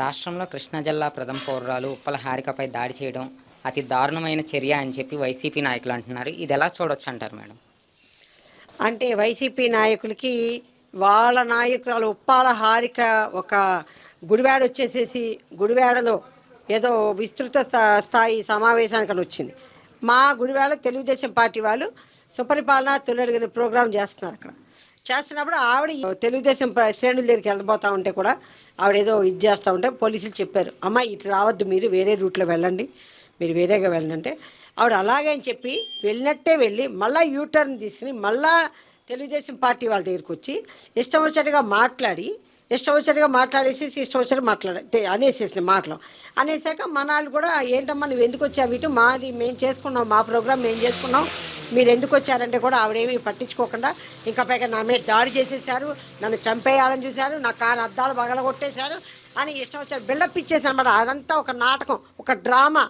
రాష్ట్రంలో కృష్ణా జిల్లా ప్రథమ పౌరురాలు ఉప్పల హారికపై దాడి చేయడం అతి దారుణమైన చర్య అని చెప్పి వైసీపీ నాయకులు అంటున్నారు. ఇది ఎలా చూడొచ్చు అంటారు మేడం? అంటే వైసీపీ నాయకులకి వాళ్ళ నాయకురాలు ఉప్పాల హారిక ఒక గుడివాడ వచ్చేసేసి గుడివాడలో ఏదో విస్తృత స్థాయి సమావేశానికి అని వచ్చింది. మా గుడివాడ తెలుగుదేశం పార్టీ వాళ్ళు సుపరిపాలన తొలడిగిన ప్రోగ్రాం చేస్తున్నారు అక్కడ. చేస్తున్నప్పుడు ఆవిడ తెలుగుదేశం శ్రేణుల దగ్గరికి వెళ్ళబోతా ఉంటే కూడా ఆవిడ ఏదో ఇది చేస్తూ ఉంటే పోలీసులు చెప్పారు అమ్మ ఇటు రావద్దు మీరు వేరే రూట్లో వెళ్ళండి మీరు వేరేగా వెళ్ళండి అంటే. ఆవిడ అలాగే అని చెప్పి వెళ్ళినట్టే వెళ్ళి మళ్ళీ యూటర్న్ తీసుకుని మళ్ళా తెలుగుదేశం పార్టీ వాళ్ళ దగ్గరికి వచ్చి ఇష్టం వచ్చినట్టుగా మాట్లాడి ఇష్టం వచ్చినట్టుగా మాట్లాడేసేసి ఇష్టం వచ్చినట్టు మాట్లాడే అనేసేసిన మాటలు. అనేసాక మన వాళ్ళు కూడా ఏంటమ్మా నువ్వు ఎందుకు వచ్చావు ఇటు? మాది మేము చేసుకున్నాం మా ప్రోగ్రామ్ మేము చేసుకున్నాం. మీరు ఎందుకు వచ్చారంటే కూడా ఆవిడేమీ పట్టించుకోకుండా ఇంకా పైగా నా మీద దాడి చేసేసారు నన్ను చంపేయాలని చూశారు నా కారు అద్దాలు పగలగొట్టేశారు అని ఇష్టం వచ్చారు బిల్డప్ ఇచ్చేసి అనమాట అదంతా ఒక నాటకం ఒక డ్రామా.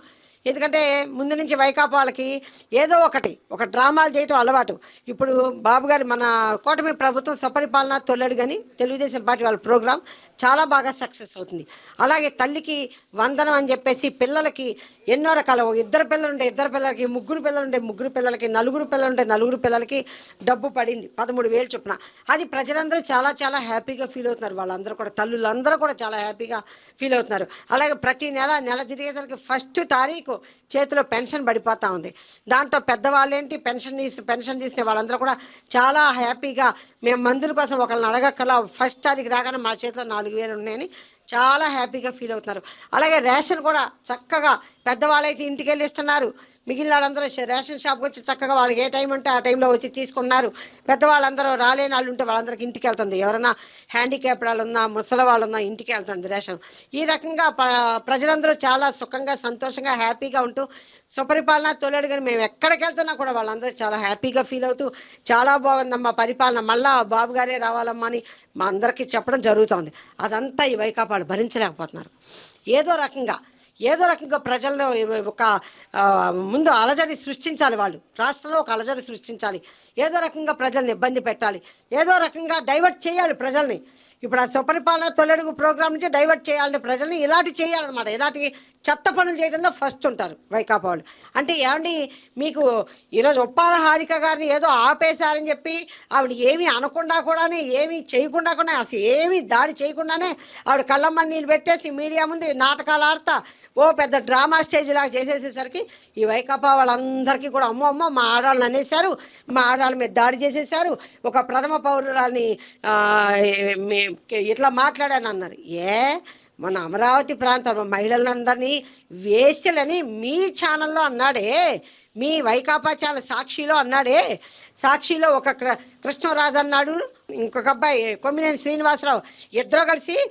ఎందుకంటే ముందు నుంచి వైకాపా వాళ్ళకి ఏదో ఒకటి ఒక డ్రామాలు చేయటం అలవాటు. ఇప్పుడు బాబు గారు మన కూటమి ప్రభుత్వం సపరిపాలన తొలడు కానీ తెలుగుదేశం పార్టీ వాళ్ళ ప్రోగ్రాం చాలా బాగా సక్సెస్ అవుతుంది. అలాగే తల్లికి వందనం అని చెప్పేసి పిల్లలకి ఎన్నో రకాల ఇద్దరు పిల్లలు ఉంటే ఇద్దరు పిల్లలకి ముగ్గురు పిల్లలు ఉంటే ముగ్గురు పిల్లలకి నలుగురు పిల్లలు ఉంటే నలుగురు పిల్లలకి డబ్బు పడింది పదమూడు వేలు చొప్పున. అది ప్రజలందరూ చాలా చాలా హ్యాపీగా ఫీల్ అవుతున్నారు. వాళ్ళందరూ కూడా తల్లులందరూ కూడా చాలా హ్యాపీగా ఫీల్ అవుతున్నారు. అలాగే ప్రతి నెల నెల తిరిగేసరికి ఫస్ట్ తారీఖు చేతిలో పెన్షన్ పడిపోతూ ఉంది. దాంతో పెద్దవాళ్ళేంటి? పెన్షన్ తీసి పెన్షన్ తీసుకునే వాళ్ళందరూ కూడా చాలా హ్యాపీగా మేము మందుల కోసం ఒకళ్ళని అడగక్కల ఫస్ట్ తారీఖు రాగానే మా చేతిలో నాలుగు వేలు ఉన్నాయని చాలా హ్యాపీగా ఫీల్ అవుతున్నారు. అలాగే రేషన్ కూడా చక్కగా పెద్దవాళ్ళైతే ఇంటికి వెళ్ళి ఇస్తున్నారు మిగిలిన వాళ్ళందరూ రేషన్ షాప్కి వచ్చి చక్కగా వాళ్ళకి ఏ టైం ఉంటే ఆ టైంలో వచ్చి తీసుకున్నారు. పెద్దవాళ్ళందరూ రాలేని వాళ్ళు ఉంటే వాళ్ళందరికీ ఇంటికి వెళ్తుంది. ఎవరైనా హ్యాండిక్యాప్ వాళ్ళు ఉన్నా ముసలి వాళ్ళు ఉన్నా ఇంటికి వెళ్తుంది రేషన్. ఈ రకంగా ప్రజలందరూ చాలా సుఖంగా సంతోషంగా హ్యాపీగా ఉంటూ సుపరిపాలన తొలడు కానీ మేము ఎక్కడికి వెళ్తున్నా కూడా వాళ్ళందరూ చాలా హ్యాపీగా ఫీల్ అవుతూ చాలా బాగుందమ్మా పరిపాలన. మళ్ళా బాబు గారే రావాలమ్మా అని మా అందరికీ చెప్పడం జరుగుతుంది. అదంతా ఈ వాళ్ళు భరించలేకపోతున్నారు. ఏదో రకంగా ఏదో రకంగా ప్రజలను ఒక ముందు అలజడి సృష్టించాలి వాళ్ళు. రాష్ట్రంలో ఒక అలజడి సృష్టించాలి. ఏదో రకంగా ప్రజల్ని ఇబ్బంది పెట్టాలి. ఏదో రకంగా డైవర్ట్ చేయాలి ప్రజల్ని. ఇప్పుడు ఆ సుపరిపాలన తొలడుగు ప్రోగ్రాం నుంచి డైవర్ట్ చేయాలని ప్రజల్ని ఇలాంటి చేయాలన్నమాట. ఇలాంటి చెత్త పనులు చేయడంలో ఫస్ట్ ఉంటారు వైకాపా వాళ్ళు. అంటే ఏమండి మీకు ఈరోజు ఉప్పాల హారిక గారిని ఏదో ఆపేశారని చెప్పి ఆవిడ ఏమీ అనకుండా కూడానే ఏమీ చేయకుండా కూడా అసలు ఏమీ దాడి చేయకుండానే ఆవిడ కళ్ళమ్మ నీళ్ళు పెట్టేసి మీడియా ముందు నాటకాలు ఆడతా ఓ పెద్ద డ్రామా స్టేజ్ లాగా చేసేసేసరికి ఈ వైకాపా వాళ్ళందరికీ కూడా అమ్మో అమ్మో మా ఆడవాళ్ళని అనేశారు. మా ఆడాళ్ళ మీద దాడి చేసేసారు ఒక ప్రథమ పౌరురాల్ని ఇట్లా మాట్లాడాను అన్నారు. ఏ? మన అమరావతి ప్రాంతంలో మహిళలందరినీ వేసలని మీ ఛానల్లో అన్నాడే. మీ వైకాపా సాక్షిలో అన్నాడే. సాక్షిలో ఒక కృ- కృష్ణరాజు అన్నాడు. ఇంకొక అబ్బాయి కొమ్మినేని శ్రీనివాసరావు. ఇద్దరు కలిసి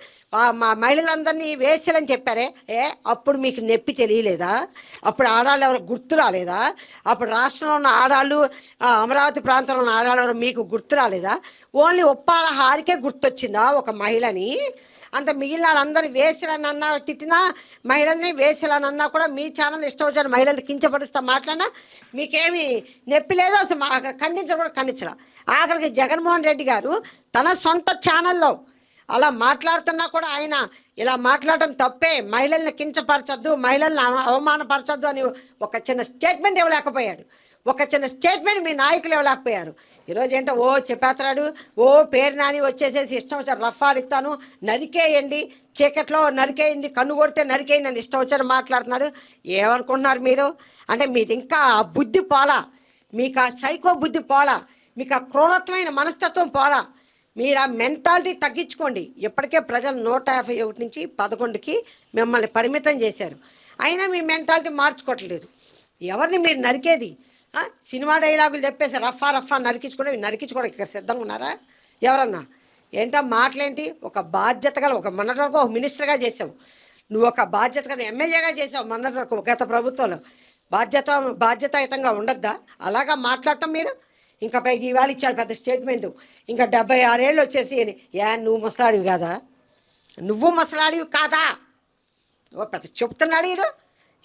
మా మహిళలందరినీ వేశ్యలని చెప్పారే. ఏ అప్పుడు మీకు నొప్పి తెలియలేదా? అప్పుడు ఆడాళ్ళు ఎవరు గుర్తు రాలేదా? అప్పుడు రాష్ట్రంలో ఉన్న ఆడాళ్ళు అమరావతి ప్రాంతంలో ఉన్న ఆడాళ్ళు ఎవరు మీకు గుర్తు రాలేదా? ఓన్లీ ఉప్పాల హారికే గుర్తొచ్చిందా ఒక మహిళని? అంత మిగిలిన వాళ్ళందరూ వేసిలని అన్నా తిట్టినా మహిళల్ని వేసిలని అన్నా కూడా మీ ఛానల్ ఇష్టం వచ్చిన మహిళలు కించపరుస్తా మాట్లాడినా మీకేమి నొప్పి లేదు అసలు మా ఖండించడం కూడా ఖండించరా ఆఖరికి జగన్మోహన్ రెడ్డి గారు తన సొంత ఛానల్లో అలా మాట్లాడుతున్నా కూడా ఆయన ఇలా మాట్లాడటం తప్పే. మహిళల్ని కించపరచద్దు మహిళల్ని అవమానపరచద్దు అని ఒక చిన్న స్టేట్మెంట్ ఇవ్వలేకపోయాడు. ఒక చిన్న స్టేట్మెంట్ మీ నాయకులు ఇవ్వలేకపోయారు. ఈరోజు ఏంటో ఓ చెప్పేస్తున్నాడు ఓ పేరు నాని వచ్చేసేసి ఇష్టం వచ్చారు రఫ్ ఆడిస్తాను నరికేయండి చీకట్లో నరికేయండి కన్ను కొడితే నరికేయండి అని ఇష్టం వచ్చారు మాట్లాడుతున్నాడు. ఏమనుకుంటున్నారు మీరు? అంటే మీది ఇంకా ఆ బుద్ధి పోలా? మీకు ఆ సైకో బుద్ధి పోలా? మీకు ఆ క్రూరత్వమైన మనస్తత్వం పోలా? మీరు ఆ మెంటాలిటీ తగ్గించుకోండి. ఇప్పటికే ప్రజలు నూట యాభై ఒకటి నుంచి పదకొండుకి మిమ్మల్ని పరిమితం చేశారు. అయినా మీ మెంటాలిటీ మార్చుకోవట్లేదు. ఎవరిని మీరు నరికేది? సినిమా డైలాగులు చెప్పేసి రఫా రఫా నరికించుకోవడం నరికించుకోవడం ఇక్కడ సిద్ధంగా ఉన్నారా? ఎవరన్నా? ఏంటో మాటలేంటి? ఒక బాధ్యత గల ఒక మొన్నటి వరకు ఒక మినిస్టర్గా చేసావు నువ్వు ఒక బాధ్యత గల ఎమ్మెల్యేగా చేసావు మొన్నటి వరకు గత ప్రభుత్వంలో. బాధ్యత బాధ్యతాయుతంగా ఉండొద్దా? అలాగా మాట్లాడటం మీరు? ఇంకా పైకి ఇవాళ ఇచ్చారు పెద్ద స్టేట్మెంట్. ఇంకా డెబ్బై ఆరేళ్ళు వచ్చేసి అని. ఏ నువ్వు ముసలాడివి కాదా? నువ్వు ముసలాడివి కాదా? ఓ పెద్ద చెప్తున్నాడు ఈడు.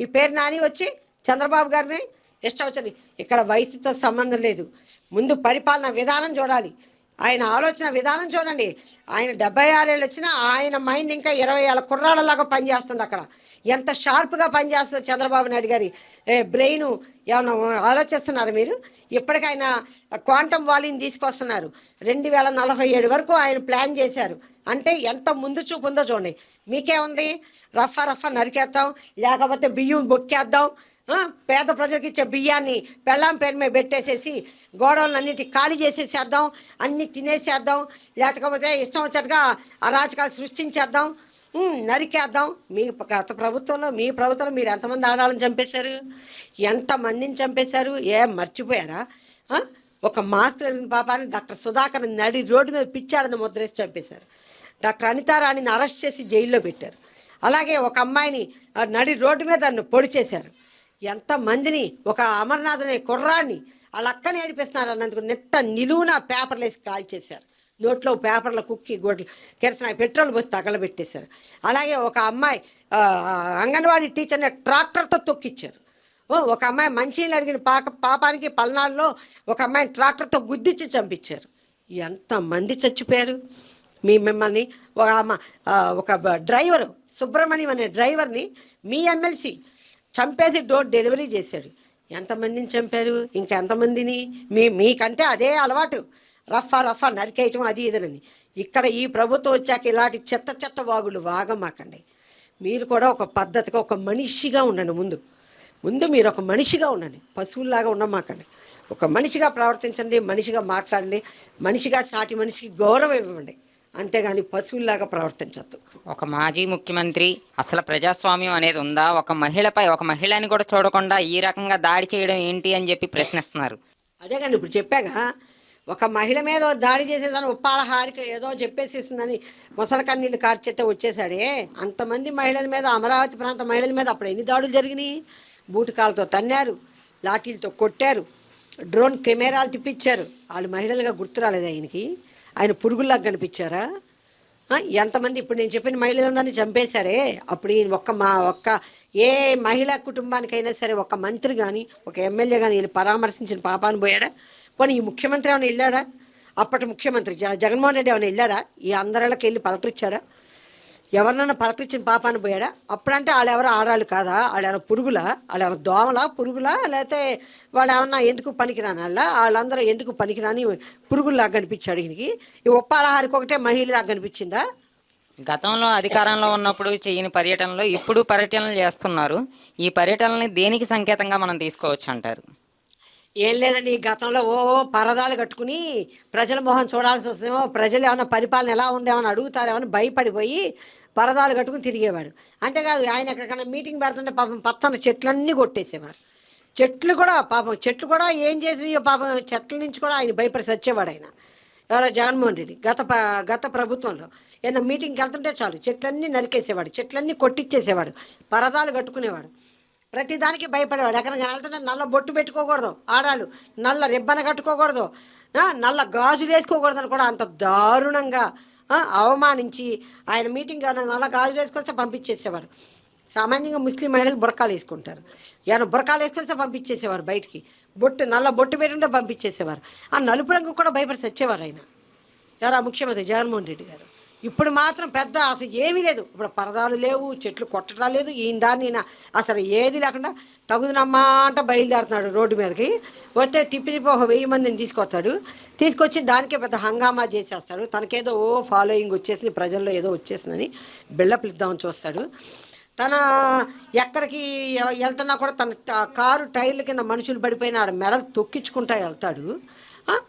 ఈ పేరు నాని వచ్చి చంద్రబాబు గారిని ఇష్టం వచ్చింది ఇక్కడ వయసుతో సంబంధం లేదు. ముందు పరిపాలన విధానం చూడాలి. ఆయన ఆలోచన విధానం చూడండి. ఆయన డెబ్బై ఆరేళ్ళు వచ్చినా ఆయన మైండ్ ఇంకా ఇరవై ఏళ్ళ కుర్రాళ్ళలాగా పనిచేస్తుంది అక్కడ. ఎంత షార్ప్గా పనిచేస్తుంది చంద్రబాబు నాయుడు గారి బ్రెయిన్ ఏమన్నా ఆలోచిస్తున్నారు మీరు? ఇప్పటికైనా క్వాంటమ్ వాలీని తీసుకొస్తున్నారు. రెండు వేల నలభై ఏడు వరకు ఆయన ప్లాన్ చేశారు. అంటే ఎంత ముందు చూపు ఉందో చూడండి. మీకేముంది? రఫా రఫా నరికేద్దాం. లేకపోతే బియ్యం బొక్కేద్దాం. పేద ప్రజలకు ఇచ్చే బియ్యాన్ని పెళ్ళాం పేరు మీద పెట్టేసేసి గోడౌన్లన్నిటి ఖాళీ చేసేసేద్దాం అన్నీ తినేసేద్దాం లేకపోతే ఇష్టం వచ్చేట్టుగా అరాచకాలు సృష్టించేద్దాం నరికేద్దాం. మీ గత ప్రభుత్వంలో మీ ప్రభుత్వంలో మీరు ఎంతమంది ఆడాలని చంపేశారు? ఎంతమందిని చంపేశారు? ఏం మర్చిపోయారా? ఒక మాస్టర్ అడిగిన పాపాన్ని డాక్టర్ సుధాకర్ నడి రోడ్డు మీద పిచ్చాడని ముద్రేసి చంపేశారు. డాక్టర్ అనితారాణిని అరెస్ట్ చేసి జైల్లో పెట్టారు. అలాగే ఒక అమ్మాయిని నడి రోడ్డు మీద నన్ను పొడి చేశారు. ఎంతమందిని ఒక అమర్నాథ్ అనే కుర్రాన్ని వాళ్ళ అక్కని ఏడిపిస్తున్నారు అన్నందుకు నిట్ట నిలువున పేపర్లు వేసి కాల్చేశారు నోట్లో పేపర్ల కుక్కి గొడ్లు కెరసిన పెట్రోల్ పోసి తగలబెట్టేశారు. అలాగే ఒక అమ్మాయి అంగన్వాడీ టీచర్ని ట్రాక్టర్తో తొక్కిచ్చారు. ఓ ఒక అమ్మాయి మంచినీళ్ళు అడిగిన పాక పాపానికి పల్నాడులో ఒక అమ్మాయిని ట్రాక్టర్తో గుద్దిచ్చి చంపించారు. ఎంతమంది చచ్చిపోయారు? మీ మిమ్మల్ని ఒక అమ్మ- ఒక డ్రైవరు సుబ్రహ్మణ్యం అనే డ్రైవర్ని మీ ఎమ్మెల్సీ చంపేసి డోర్ డెలివరీ చేశాడు. ఎంతమందిని చంపారు? ఇంకెంతమందిని? మీ మీకంటే అదే అలవాటు. రఫా రఫా నరికేయటం అది ఇదనని ఇక్కడ ఈ ప్రభుత్వం వచ్చాక ఇలాంటి చెత్త చెత్త వాగులు వాగమాకండి. మీరు కూడా ఒక పద్ధతిగా ఒక మనిషిగా ఉండండి ముందు. ముందు మీరు ఒక మనిషిగా ఉండండి. పశువుల్లాగా ఉండమాకండి. ఒక మనిషిగా ప్రవర్తించండి మనిషిగా మాట్లాడండి మనిషిగా సాటి మనిషికి గౌరవం ఇవ్వండి. అంతేగాని పశువుల్లాగా ప్రవర్తించద్దు. ఒక మాజీ ముఖ్యమంత్రి అసలు ప్రజాస్వామ్యం అనేది ఉందా? ఒక మహిళపై ఒక మహిళని కూడా చూడకుండా ఈ రకంగా దాడి చేయడం ఏంటి అని చెప్పి ప్రశ్నిస్తున్నారు. అదే కానీ ఇప్పుడు చెప్పాగా ఒక మహిళ మీద దాడి చేసేదాన్ని ఉప్పాల హారిక ఏదో చెప్పేసేసిందని ముసలి కన్నీళ్ళు కార్చేస్తే వచ్చేసాడే అంతమంది మహిళల మీద అమరావతి ప్రాంత మహిళల మీద అప్పుడు ఎన్ని దాడులు జరిగినాయి? బూటకాలతో తన్నారు లాఠీలతో కొట్టారు డ్రోన్ కెమెరాలు తిప్పించారు. వాళ్ళు మహిళలుగా గుర్తు రాలేదు ఆయనకి. ఆయన పురుగుల్లాగా కనిపించారా? ఎంతమంది ఇప్పుడు నేను చెప్పిన మహిళలందరినీ చంపేశారే? అప్పుడు ఈయన ఒక్క మా ఒక్క ఏ మహిళా కుటుంబానికైనా సరే ఒక మంత్రి కానీ ఒక ఎమ్మెల్యే కానీ వీళ్ళు పరామర్శించిన పాపాన్ని పోయాడా? పోనీ ఈ ముఖ్యమంత్రి ఏమైనా వెళ్ళాడా? అప్పటి ముఖ్యమంత్రి జ జగన్మోహన్ రెడ్డి ఏమైనా వెళ్ళాడా? ఈ అందరిలోకి వెళ్ళి పలకరించాడా? ఎవరినైనా పలకరించిన పాపాన్ని పోయాడా? అప్పుడంటే వాళ్ళు ఎవరో ఆడాలి కాదా? వాళ్ళు ఎవరో పురుగులా? వాళ్ళు ఎవరో దోమలా? పురుగులా? లేకపోతే వాళ్ళు ఏమన్నా ఎందుకు పనికిరాని వాళ్ళ? వాళ్ళందరూ ఎందుకు పనికిరాని పురుగుల్లాగా కనిపించాడు ఈయనకి? ఈ ఉప్పాలహారికి ఒకటే మహిళలాగా కనిపించిందా? గతంలో అధికారంలో ఉన్నప్పుడు చేయని పర్యటనలో ఇప్పుడు పర్యటనలు చేస్తున్నారు. ఈ పర్యటనని దేనికి సంకేతంగా మనం తీసుకోవచ్చు అంటారు? ఏం లేదండి గతంలో ఓ పరదాలు కట్టుకుని ప్రజల మొహం చూడాల్సి వస్తేమో ప్రజలు ఏమైనా పరిపాలన ఎలా ఉందేమని అడుగుతారేమని భయపడిపోయి పరదాలు కట్టుకుని తిరిగేవాడు. అంతేకాదు ఆయన ఎక్కడికైనా మీటింగ్ పెడుతుంటే పాపం పచ్చని చెట్లన్నీ కొట్టేసేవారు. చెట్లు కూడా పాపం చెట్లు కూడా ఏం చేసినాయో పాపం చెట్ల నుంచి కూడా ఆయన భయపడి సచ్చేవాడు ఆయన. ఎవరో జగన్మోహన్ రెడ్డి గత గత ప్రభుత్వంలో ఏదైనా మీటింగ్కి వెళ్తుంటే చాలు చెట్లన్నీ నరికేసేవాడు చెట్లన్నీ కొట్టించేసేవాడు పరదాలు కట్టుకునేవాడు. ప్రతిదానికి భయపడేవాడు. ఎక్కడ వెళ్తుంటే నల్ల బొట్టు పెట్టుకోకూడదు ఆడాలు నల్ల రిబ్బన కట్టుకోకూడదు నల్ల గాజులు వేసుకోకూడదు అని కూడా అంత దారుణంగా అవమానించి ఆయన మీటింగ్ ఏమైనా నల్ల గాజులు వేసుకొస్తే పంపించేసేవారు. సామాన్యంగా ముస్లిం మహిళలు బురకాలు వేసుకుంటారు. ఏమైనా బురకాలు వేసుకొస్తే పంపించేసేవారు బయటికి. బొట్టు నల్ల బొట్టు పెట్టుంటే పంపించేసేవారు. ఆ నలుపు రంగు కూడా భయపడి సచ్చేవారు ఆయన. ఎవరా ముఖ్యమంత్రి జగన్మోహన్ రెడ్డి గారు. ఇప్పుడు మాత్రం పెద్ద అసలు ఏమీ లేదు. ఇప్పుడు పరదాలు లేవు చెట్లు కొట్టడం లేదు ఈయన దాన్ని అసలు ఏది లేకుండా తగుదనమ్మా అంట బయలుదేరుతున్నాడు రోడ్డు మీదకి. వస్తే తిప్పి తిప్పి ఒక వెయ్యి మందిని తీసుకొస్తాడు. తీసుకొచ్చి దానికే పెద్ద హంగామా చేసేస్తాడు. తనకేదో ఓ ఫాలోయింగ్ వచ్చేసింది ప్రజల్లో ఏదో వచ్చేసిందని బిల్డప్ ఇద్దామని చూస్తాడు. తన ఎక్కడికి వెళ్తున్నా కూడా తన కారు టైర్ల కింద మనుషులు పడిపోయిన ఆడ మెడలు తొక్కించుకుంటా వెళ్తాడు.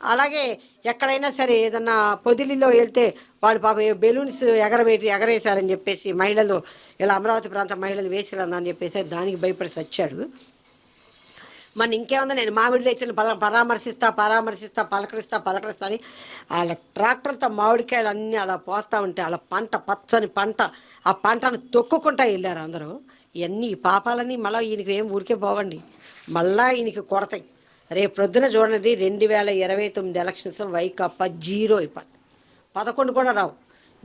అలాగే ఎక్కడైనా సరే ఏదన్నా పొదిలిలో వెళ్తే వాళ్ళు పాప బెలూన్స్ ఎగరబెట్టి ఎగరేశారని చెప్పేసి మహిళలు ఇలా అమరావతి ప్రాంత మహిళలు వేసిరందని చెప్పేసి దానికి భయపడి సచ్చాడు. మన ఇంకేముంది నేను మామిడి రైతులను పల పరామర్శిస్తా పరామర్శిస్తా పలకరిస్తా పలకరిస్తా అని వాళ్ళ ట్రాక్టర్లతో మామిడికాయలు అన్నీ అలా పోస్తూ ఉంటే వాళ్ళ పంట పచ్చని పంట ఆ పంటను తొక్కుకుంటా వెళ్ళారు అందరూ. ఇవన్నీ ఈ పాపాలన్నీ మళ్ళీ ఈయనకి ఏం ఊరికే పోవండి. మళ్ళా ఈయనకి కొడతాయి. రేపు ప్రొద్దున చూడండి రెండు వేల ఇరవై తొమ్మిది ఎలక్షన్స్ వైకాపా జీరో అయిపోతుంది పదకొండు కూడా రావు.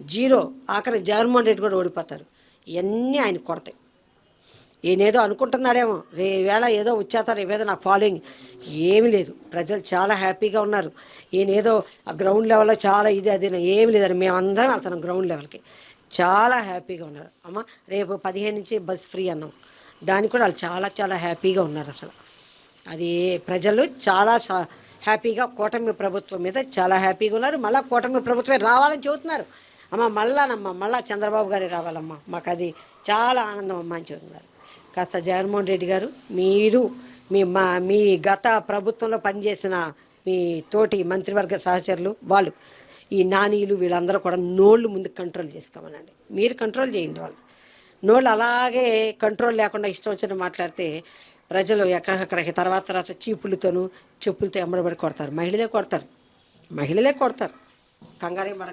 జీరో ఆఖరి జగన్మోహన్ రెడ్డి కూడా ఓడిపోతారు. ఇవన్నీ ఆయన కొడతాయి. ఈయనేదో అనుకుంటున్నాడేమో రే వేళ ఏదో వచ్చేస్తారు ఏదో నాకు ఫాలోయింగ్ ఏమి లేదు. ప్రజలు చాలా హ్యాపీగా ఉన్నారు. ఈయన ఏదో ఆ గ్రౌండ్ లెవెల్లో చాలా ఇది అది ఏమి లేదని మేమందరం వెళ్తున్నాం గ్రౌండ్ లెవెల్కి చాలా హ్యాపీగా ఉన్నారు. అమ్మ రేపు పదిహేను నుంచి బస్ ఫ్రీ అన్నాం. దానికి కూడా వాళ్ళు చాలా చాలా హ్యాపీగా ఉన్నారు అసలు. అది ప్రజలు చాలా స- హ్యాపీగా కూటమి ప్రభుత్వం మీద చాలా హ్యాపీగా ఉన్నారు. మళ్ళీ కూటమి ప్రభుత్వమే రావాలని చెబుతున్నారు. అమ్మ మళ్ళానమ్మ మళ్ళా చంద్రబాబు గారే రావాలమ్మా. మాకు అది చాలా ఆనందం అమ్మ అని చెబుతున్నారు. కాస్త జగన్మోహన్ రెడ్డి గారు మీరు మీ మా మీ గత ప్రభుత్వంలో పనిచేసిన మీ తోటి మంత్రివర్గ సహచరులు వాళ్ళు ఈ నానీలు వీళ్ళందరూ కూడా నోళ్ళు ముందు కంట్రోల్ చేసుకోమనండి. మీరు కంట్రోల్ చేయండి వాళ్ళు. నోళ్ళు అలాగే కంట్రోల్ లేకుండా ఇష్టం వచ్చిన మాట్లాడితే ప్రజలు ఎక్కడికక్కడికి తర్వాత తర్వాత చీపులతోనూ చెప్పులతో ఎమ్మడబడి కొడతారు. మహిళలే కొడతారు. మహిళలే కొడతారు. కంగారే పడక.